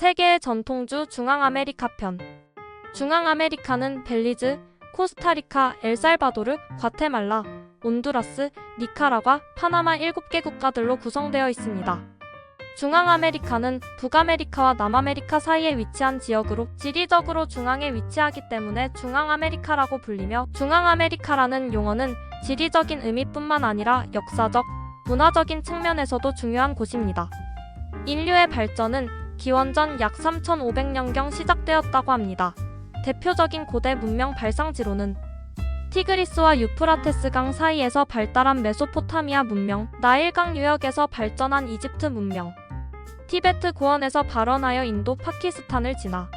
세계의 전통주 중앙아메리카 편. 중앙아메리카는 벨리즈, 코스타리카, 엘살바도르, 과테말라, 온두라스, 니카라과, 파나마 7개 국가들로 구성되어 있습니다. 중앙아메리카는 북아메리카와 남아메리카 사이에 위치한 지역으로 지리적으로 중앙에 위치하기 때문에 중앙아메리카라고 불리며 중앙아메리카라는 용어는 지리적인 의미뿐만 아니라 역사적, 문화적인 측면에서도 중요한 곳입니다. 인류의 발전은 기원전 약 3,500년경 시작되었다고 합니다. 대표적인 고대 문명 발상지로는 티그리스와 유프라테스강 사이에서 발달한 메소포타미아 문명, 나일강 유역에서 발전한 이집트 문명, 티베트 고원에서 발원하여 인도 파키스탄을 지나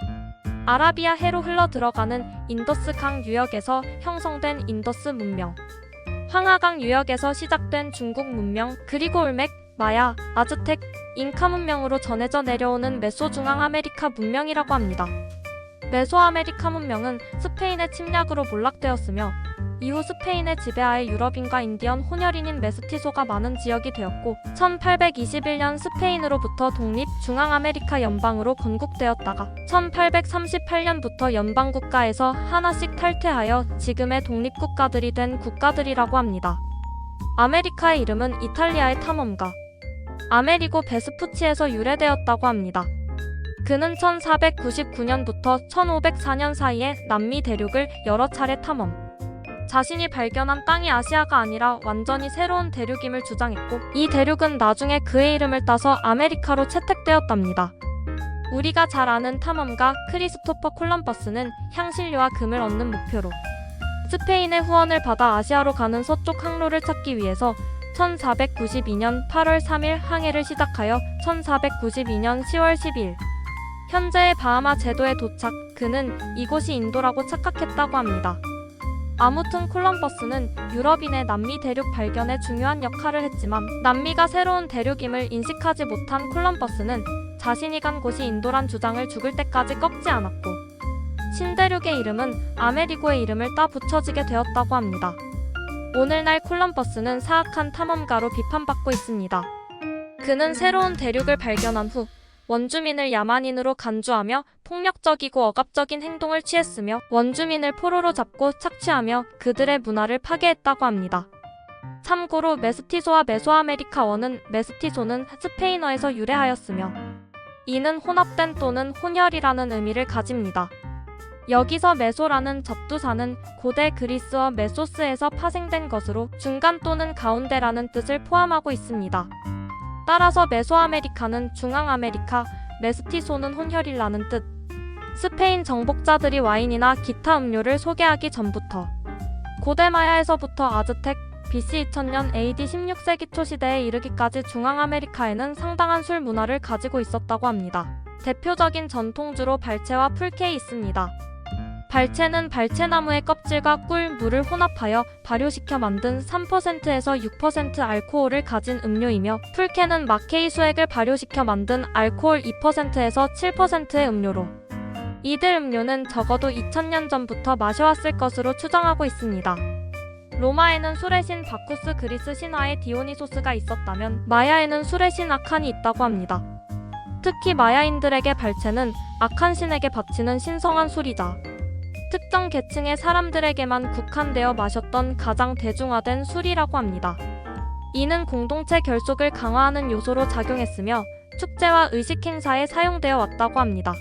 아라비아 해로 흘러 들어가는 인더스 강 유역에서 형성된 인더스 문명, 황하강 유역에서 시작된 중국 문명, 그리고 올맥, 마야, 아즈텍, 잉카 문명으로 전해져 내려오는 메소중앙 아메리카 문명이라고 합니다. 메소아메리카 문명은 스페인의 침략으로 몰락되었으며 이후 스페인의 지배하에 유럽인과 인디언 혼혈인인 메스티소가 많은 지역이 되었고 1821년 스페인으로부터 독립 중앙아메리카 연방으로 건국되었다가 1838년부터 연방국가에서 하나씩 탈퇴하여 지금의 독립국가들이 된 국가들이라고 합니다. 아메리카의 이름은 이탈리아의 탐험가 아메리고 베스푸치에서 유래되었다고 합니다. 그는 1499년부터 1504년 사이에 남미 대륙을 여러 차례 탐험. 자신이 발견한 땅이 아시아가 아니라 완전히 새로운 대륙임을 주장했고, 이 대륙은 나중에 그의 이름을 따서 아메리카로 채택되었답니다. 우리가 잘 아는 탐험가 크리스토퍼 콜럼버스는 향신료와 금을 얻는 목표로 스페인의 후원을 받아 아시아로 가는 서쪽 항로를 찾기 위해서 1492년 8월 3일 항해를 시작하여 1492년 10월 12일 현재의 바하마 제도에 도착, 그는 이곳이 인도라고 착각했다고 합니다. 아무튼 콜럼버스는 유럽인의 남미 대륙 발견에 중요한 역할을 했지만 남미가 새로운 대륙임을 인식하지 못한 콜럼버스는 자신이 간 곳이 인도란 주장을 죽을 때까지 꺾지 않았고 신대륙의 이름은 아메리고의 이름을 따 붙여지게 되었다고 합니다. 오늘날 콜럼버스는 사악한 탐험가로 비판받고 있습니다. 그는 새로운 대륙을 발견한 후 원주민을 야만인으로 간주하며 폭력적이고 억압적인 행동을 취했으며 원주민을 포로로 잡고 착취하며 그들의 문화를 파괴했다고 합니다. 참고로 메스티소와 메소아메리카어는 메스티소는 스페인어에서 유래하였으며 이는 혼합된 또는 혼혈이라는 의미를 가집니다. 여기서 메소라는 접두사는 고대 그리스어 메소스에서 파생된 것으로 중간 또는 가운데라는 뜻을 포함하고 있습니다. 따라서 메소아메리카는 중앙아메리카, 메스티소는 혼혈이라는 뜻. 스페인 정복자들이 와인이나 기타 음료를 소개하기 전부터 고대 마야에서부터 아즈텍, BC 2000년 AD 16세기 초 시대에 이르기까지 중앙아메리카에는 상당한 술 문화를 가지고 있었다고 합니다. 대표적인 전통주로 발채와 풀케이 있습니다. 발채는 발채나무의 껍질과 꿀, 물을 혼합하여 발효시켜 만든 3%에서 6% 알코올을 가진 음료이며 풀케는 마케이 수액을 발효시켜 만든 알코올 2%에서 7%의 음료로 이들 음료는 적어도 2000년 전부터 마셔왔을 것으로 추정하고 있습니다. 로마에는 술의 신 바쿠스 그리스 신화에 디오니소스가 있었다면 마야에는 술의 신 아칸이 있다고 합니다. 특히 마야인들에게 발채는 아칸 신에게 바치는 신성한 술이자 특정 계층의 사람들에게만 국한되어 마셨던 가장 대중화된 술이라고 합니다. 이는 공동체 결속을 강화하는 요소로 작용했으며 축제와 의식 행사에 사용되어 왔다고 합니다.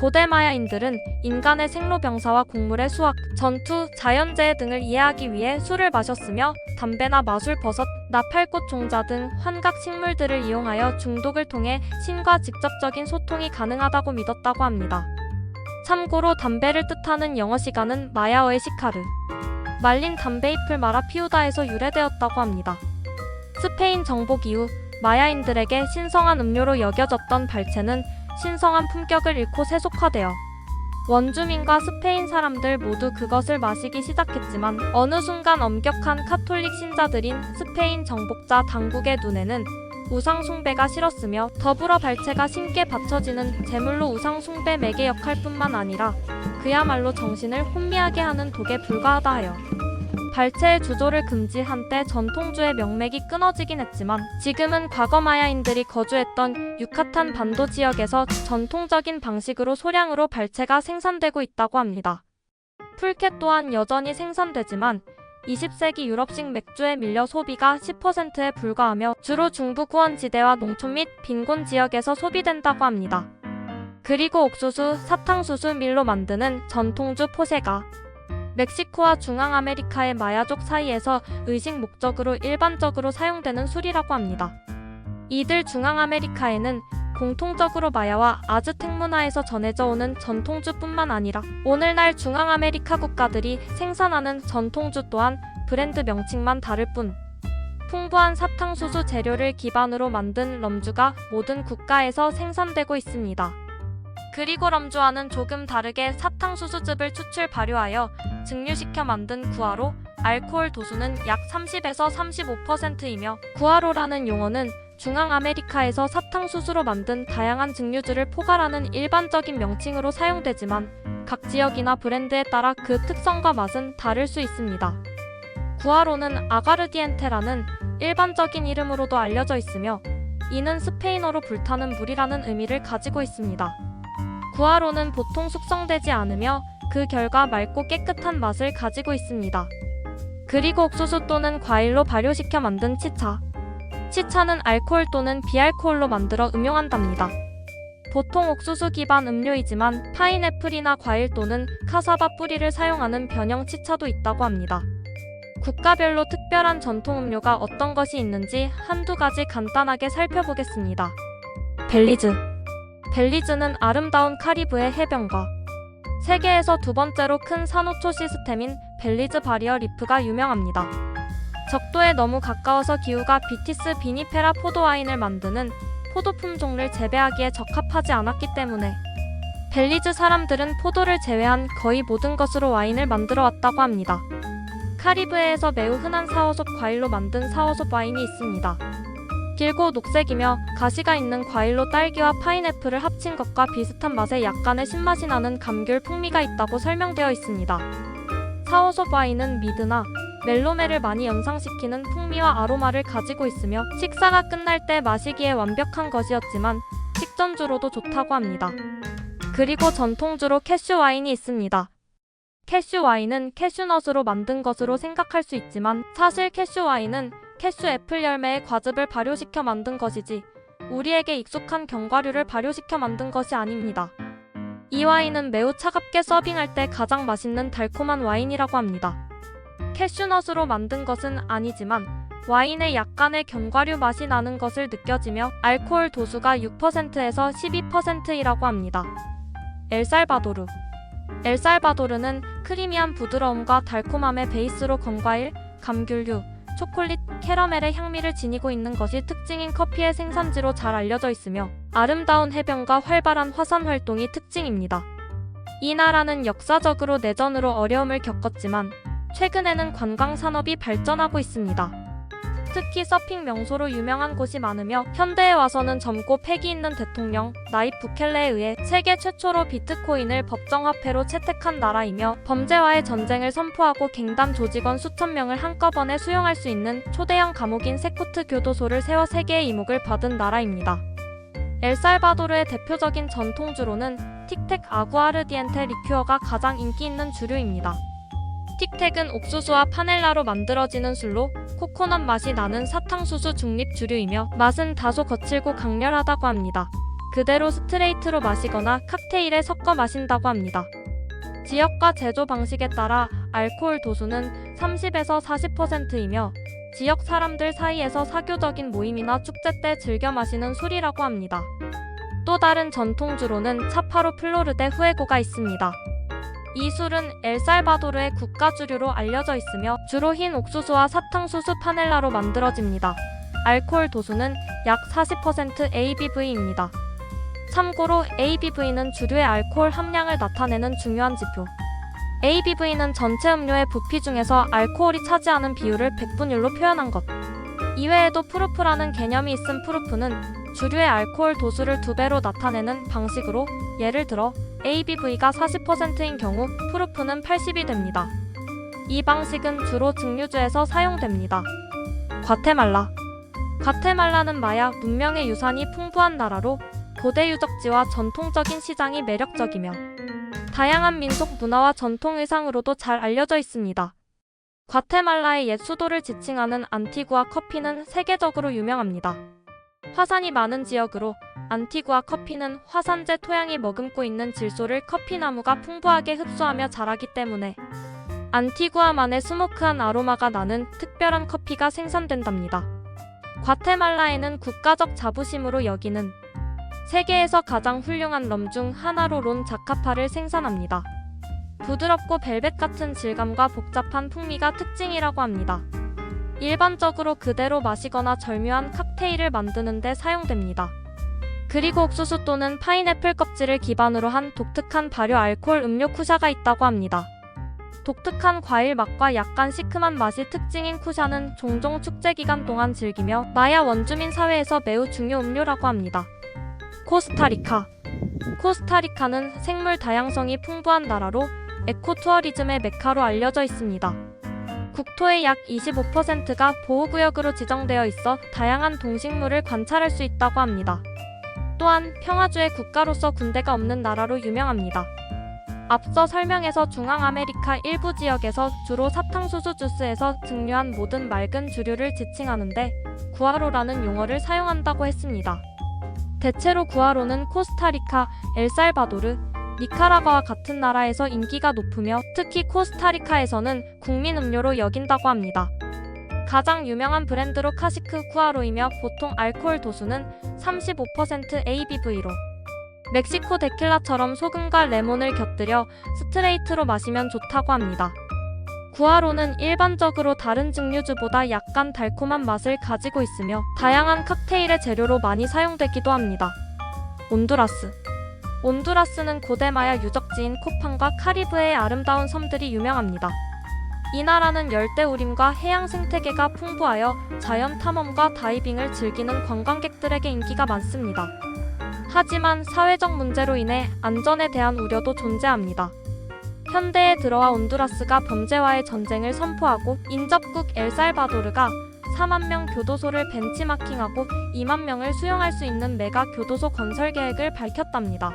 고대 마야인들은 인간의 생로병사와 곡물의 수확, 전투, 자연재해 등을 이해하기 위해 술을 마셨으며 담배나 마술 버섯, 나팔꽃 종자 등 환각 식물들을 이용하여 중독을 통해 신과 직접적인 소통이 가능하다고 믿었다고 합니다. 참고로 담배를 뜻하는 영어 시간은 마야어의 시카르. 말린 담배잎을 말아 피우다에서 유래되었다고 합니다. 스페인 정복 이후 마야인들에게 신성한 음료로 여겨졌던 발채는 신성한 품격을 잃고 세속화되어 원주민과 스페인 사람들 모두 그것을 마시기 시작했지만 어느 순간 엄격한 카톨릭 신자들인 스페인 정복자 당국의 눈에는 우상 숭배가 싫었으며 더불어 발채가 신께 바쳐지는 제물로 우상 숭배 매개 역할뿐만 아니라 그야말로 정신을 혼미하게 하는 독에 불과하다 하여 발췌의 주조를 금지한 때 전통주의 명맥이 끊어지긴 했지만 지금은 과거 마야인들이 거주했던 유카탄 반도 지역에서 전통적인 방식으로 소량으로 발췌가 생산되고 있다고 합니다. 풀캣 또한 여전히 생산되지만 20세기 유럽식 맥주에 밀려 소비가 10%에 불과하며 주로 중부 구원지대와 농촌 및 빈곤 지역에서 소비된다고 합니다. 그리고 옥수수, 사탕수수 밀로 만드는 전통주 포세가 멕시코와 중앙아메리카의 마야족 사이에서 의식 목적으로 일반적으로 사용되는 술이라고 합니다. 이들 중앙아메리카에는 공통적으로 마야와 아즈텍 문화에서 전해져 오는 전통주뿐만 아니라 오늘날 중앙아메리카 국가들이 생산하는 전통주 또한 브랜드 명칭만 다를 뿐 풍부한 사탕수수 재료를 기반으로 만든 럼주가 모든 국가에서 생산되고 있습니다. 그리고 럼주와는 조금 다르게 사탕수수즙을 추출 발효하여 증류시켜 만든 구아로 알코올 도수는 약 30에서 35%이며 구아로라는 용어는 중앙아메리카에서 사탕수수로 만든 다양한 증류주를 포괄하는 일반적인 명칭으로 사용되지만 각 지역이나 브랜드에 따라 그 특성과 맛은 다를 수 있습니다. 구아로는 아가르디엔테라는 일반적인 이름으로도 알려져 있으며 이는 스페인어로 불타는 물이라는 의미를 가지고 있습니다. 구아로는 보통 숙성되지 않으며 그 결과 맑고 깨끗한 맛을 가지고 있습니다. 그리고 옥수수 또는 과일로 발효시켜 만든 치차. 치차는 알코올 또는 비알코올로 만들어 음용한답니다. 보통 옥수수 기반 음료이지만 파인애플이나 과일 또는 카사바 뿌리를 사용하는 변형 치차도 있다고 합니다. 국가별로 특별한 전통 음료가 어떤 것이 있는지 한두 가지 간단하게 살펴보겠습니다. 벨리즈. 벨리즈는 아름다운 카리브해 해변과 세계에서 두 번째로 큰 산호초 시스템인 벨리즈 바리어 리프가 유명합니다. 적도에 너무 가까워서 기후가 비티스 비니페라 포도 와인을 만드는 포도 품종을 재배하기에 적합하지 않았기 때문에 벨리즈 사람들은 포도를 제외한 거의 모든 것으로 와인을 만들어 왔다고 합니다. 카리브해에서 매우 흔한 사워솥 과일로 만든 사워솥 와인이 있습니다. 길고 녹색이며 가시가 있는 과일로 딸기와 파인애플을 합친 것과 비슷한 맛에 약간의 신맛이 나는 감귤 풍미가 있다고 설명되어 있습니다. 사워솥 와인은 미드나 멜로메를 많이 연상시키는 풍미와 아로마를 가지고 있으며 식사가 끝날 때 마시기에 완벽한 것이었지만 식전주로도 좋다고 합니다. 그리고 전통주로 캐슈 와인이 있습니다. 캐슈 와인은 캐슈넛으로 만든 것으로 생각할 수 있지만 사실 캐슈 와인은 캐슈 애플 열매의 과즙을 발효시켜 만든 것이지 우리에게 익숙한 견과류를 발효시켜 만든 것이 아닙니다. 이 와인은 매우 차갑게 서빙할 때 가장 맛있는 달콤한 와인이라고 합니다. 캐슈넛으로 만든 것은 아니지만 와인에 약간의 견과류 맛이 나는 것을 느껴지며 알코올 도수가 6%에서 12%이라고 합니다. 엘살바도르 엘살바도르는 크리미한 부드러움과 달콤함의 베이스로 건과일, 감귤류, 초콜릿, 캐러멜의 향미를 지니고 있는 것이 특징인 커피의 생산지로 잘 알려져 있으며 아름다운 해변과 활발한 화산 활동이 특징입니다. 이 나라는 역사적으로 내전으로 어려움을 겪었지만 최근에는 관광 산업이 발전하고 있습니다. 특히 서핑 명소로 유명한 곳이 많으며 현대에 와서는 젊고 패기 있는 대통령 나입 부켈레에 의해 세계 최초로 비트코인을 법정화폐로 채택한 나라이며 범죄와의 전쟁을 선포하고 갱단 조직원 수천 명을 한꺼번에 수용할 수 있는 초대형 감옥인 세코트 교도소를 세워 세계의 이목을 받은 나라입니다. 엘살바도르의 대표적인 전통주로는 틱텍 아구아르디엔테 리큐어가 가장 인기 있는 주류입니다. 틱텍은 옥수수와 파넬라로 만들어지는 술로 코코넛 맛이 나는 사탕수수 중립 주류이며 맛은 다소 거칠고 강렬하다고 합니다. 그대로 스트레이트로 마시거나 칵테일에 섞어 마신다고 합니다. 지역과 제조 방식에 따라 알코올 도수는 30에서 40%이며 지역 사람들 사이에서 사교적인 모임이나 축제 때 즐겨 마시는 술이라고 합니다. 또 다른 전통주로는 차파로 플로르데 후에고가 있습니다. 이 술은 엘살바도르의 국가 주류로 알려져 있으며 주로 흰 옥수수와 사탕수수 파넬라로 만들어집니다. 알코올 도수는 약 40% ABV입니다. 참고로 ABV는 주류의 알코올 함량을 나타내는 중요한 지표. ABV는 전체 음료의 부피 중에서 알코올이 차지하는 비율을 백분율로 표현한 것. 이외에도 프루프라는 개념이 있음 프루프는 주류의 알코올 도수를 두 배로 나타내는 방식으로 예를 들어 ABV가 40%인 경우 프루프는 80이 됩니다. 이 방식은 주로 증류주에서 사용됩니다. 과테말라 과테말라는 마야 문명의 유산이 풍부한 나라로 고대 유적지와 전통적인 시장이 매력적이며 다양한 민속 문화와 전통 의상으로도 잘 알려져 있습니다. 과테말라의 옛 수도를 지칭하는 안티구아 커피는 세계적으로 유명합니다. 화산이 많은 지역으로 안티구아 커피는 화산재 토양이 머금고 있는 질소를 커피나무가 풍부하게 흡수하며 자라기 때문에 안티구아만의 스모크한 아로마가 나는 특별한 커피가 생산된답니다. 과테말라에는 국가적 자부심으로 여기는 세계에서 가장 훌륭한 럼 중 하나로 론 자카파를 생산합니다. 부드럽고 벨벳 같은 질감과 복잡한 풍미가 특징이라고 합니다. 일반적으로 그대로 마시거나 절묘한 칵테일을 만드는 데 사용됩니다. 그리고 옥수수 또는 파인애플 껍질을 기반으로 한 독특한 발효 알코올 음료 쿠샤가 있다고 합니다. 독특한 과일 맛과 약간 시큼한 맛이 특징인 쿠샤는 종종 축제 기간 동안 즐기며 마야 원주민 사회에서 매우 중요 음료라고 합니다. 코스타리카 코스타리카는 생물 다양성이 풍부한 나라로 에코투어리즘의 메카로 알려져 있습니다. 국토의 약 25%가 보호구역으로 지정되어 있어 다양한 동식물을 관찰할 수 있다고 합니다. 또한 평화주의 국가로서 군대가 없는 나라로 유명합니다. 앞서 설명에서 중앙아메리카 일부 지역에서 주로 사탕수수 주스에서 증류한 모든 맑은 주류를 지칭하는데 구아로라는 용어를 사용한다고 했습니다. 대체로 구아로는 코스타리카, 엘살바도르, 니카라과와 같은 나라에서 인기가 높으며 특히 코스타리카에서는 국민 음료로 여긴다고 합니다. 가장 유명한 브랜드로 카시크 쿠아로이며 보통 알코올 도수는 35% ABV로 멕시코 데킬라처럼 소금과 레몬을 곁들여 스트레이트로 마시면 좋다고 합니다. 구아로는 일반적으로 다른 증류주보다 약간 달콤한 맛을 가지고 있으며 다양한 칵테일의 재료로 많이 사용되기도 합니다. 온두라스 온두라스는 고대 마야 유적지인 코판과 카리브해의 아름다운 섬들이 유명합니다. 이 나라는 열대우림과 해양 생태계가 풍부하여 자연 탐험과 다이빙을 즐기는 관광객들에게 인기가 많습니다. 하지만 사회적 문제로 인해 안전에 대한 우려도 존재합니다. 현대에 들어와 온두라스가 범죄와의 전쟁을 선포하고 인접국 엘살바도르가 4만 명 교도소를 벤치마킹하고 2만 명을 수용할 수 있는 메가 교도소 건설 계획을 밝혔답니다.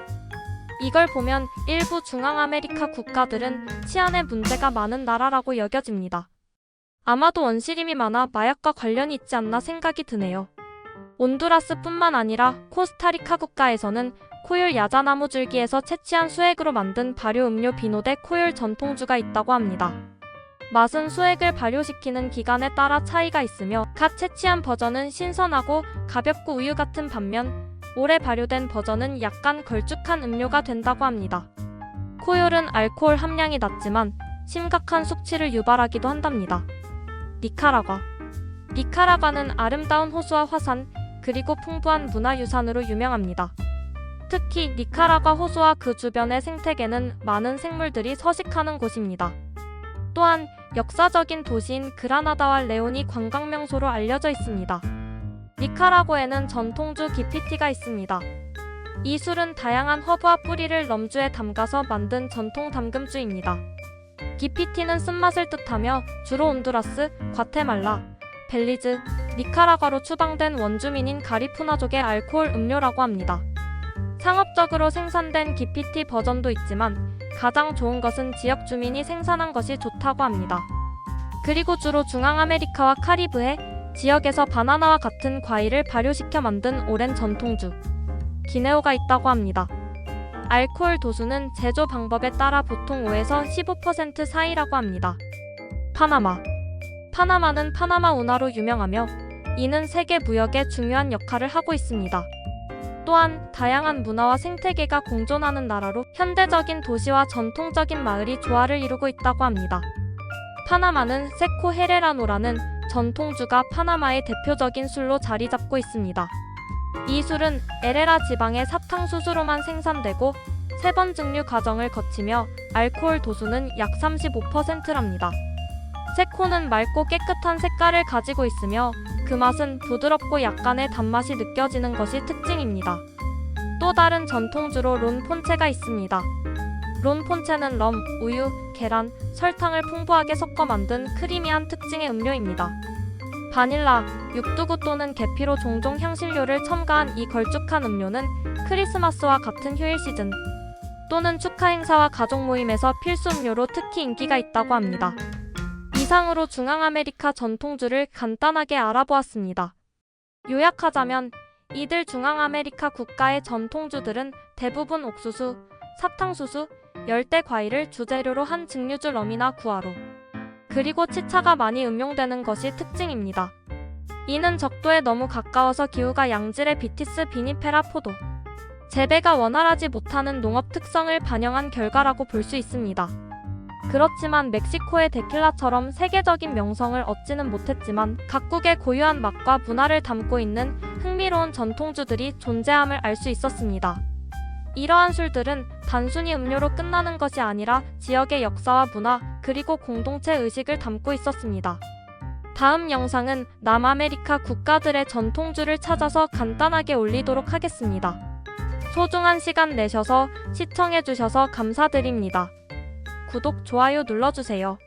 이걸 보면 일부 중앙아메리카 국가들은 치안에 문제가 많은 나라라고 여겨집니다. 아마도 원시림이 많아 마약과 관련이 있지 않나 생각이 드네요. 온두라스뿐만 아니라 코스타리카 국가에서는 코율 야자나무 줄기에서 채취한 수액으로 만든 발효 음료 비노데 코율 전통주가 있다고 합니다. 맛은 수액을 발효시키는 기간에 따라 차이가 있으며 갓 채취한 버전은 신선하고 가볍고 우유 같은 반면 오래 발효된 버전은 약간 걸쭉한 음료가 된다고 합니다. 코율은 알코올 함량이 낮지만 심각한 숙취를 유발하기도 한답니다. 니카라과 니카라과는 아름다운 호수와 화산 그리고 풍부한 문화유산으로 유명합니다. 특히 니카라과 호수와 그 주변의 생태계는 많은 생물들이 서식하는 곳입니다. 또한 역사적인 도시인 그라나다와 레온이 관광 명소로 알려져 있습니다. 니카라과에는 전통주 기피티가 있습니다. 이 술은 다양한 허브와 뿌리를 럼주에 담가서 만든 전통 담금주입니다. 기피티는 쓴맛을 뜻하며 주로 온두라스, 과테말라, 벨리즈, 니카라과로 추방된 원주민인 가리푸나족의 알코올 음료라고 합니다. 상업적으로 생산된 기피티 버전도 있지만 가장 좋은 것은 지역 주민이 생산한 것이 좋다고 합니다. 그리고 주로 중앙아메리카와 카리브해 지역에서 바나나와 같은 과일을 발효시켜 만든 오랜 전통주 기네오가 있다고 합니다. 알코올 도수는 제조 방법에 따라 보통 5에서 15% 사이라고 합니다. 파나마 파나마는 파나마 운하로 유명하며 이는 세계 무역에 중요한 역할을 하고 있습니다. 또한 다양한 문화와 생태계가 공존하는 나라로 현대적인 도시와 전통적인 마을이 조화를 이루고 있다고 합니다. 파나마는 세코 헤레라노라는 전통주가 파나마의 대표적인 술로 자리 잡고 있습니다. 이 술은 에레라 지방의 사탕수수로만 생산되고 세 번 증류 과정을 거치며 알코올 도수는 약 35%랍니다. 세코는 맑고 깨끗한 색깔을 가지고 있으며 그 맛은 부드럽고 약간의 단맛이 느껴지는 것이 특징입니다. 또 다른 전통주로 론 폰체가 있습니다. 론폰체는 럼, 우유, 계란, 설탕을 풍부하게 섞어 만든 크리미한 특징의 음료입니다. 바닐라, 육두구 또는 계피로 종종 향신료를 첨가한 이 걸쭉한 음료는 크리스마스와 같은 휴일 시즌 또는 축하 행사와 가족 모임에서 필수 음료로 특히 인기가 있다고 합니다. 이상으로 중앙아메리카 전통주를 간단하게 알아보았습니다. 요약하자면 이들 중앙아메리카 국가의 전통주들은 대부분 옥수수, 사탕수수, 열대 과일을 주재료로 한 증류주 럼이나 구아로 그리고 치차가 많이 응용되는 것이 특징입니다. 이는 적도에 너무 가까워서 기후가 양질의 비티스 비니페라 포도 재배가 원활하지 못하는 농업 특성을 반영한 결과라고 볼 수 있습니다. 그렇지만 멕시코의 데킬라처럼 세계적인 명성을 얻지는 못했지만 각국의 고유한 맛과 문화를 담고 있는 흥미로운 전통주들이 존재함을 알 수 있었습니다. 이러한 술들은 단순히 음료로 끝나는 것이 아니라 지역의 역사와 문화 그리고 공동체 의식을 담고 있었습니다. 다음 영상은 남아메리카 국가들의 전통주를 찾아서 간단하게 올리도록 하겠습니다. 소중한 시간 내셔서 시청해주셔서 감사드립니다. 구독, 좋아요 눌러주세요.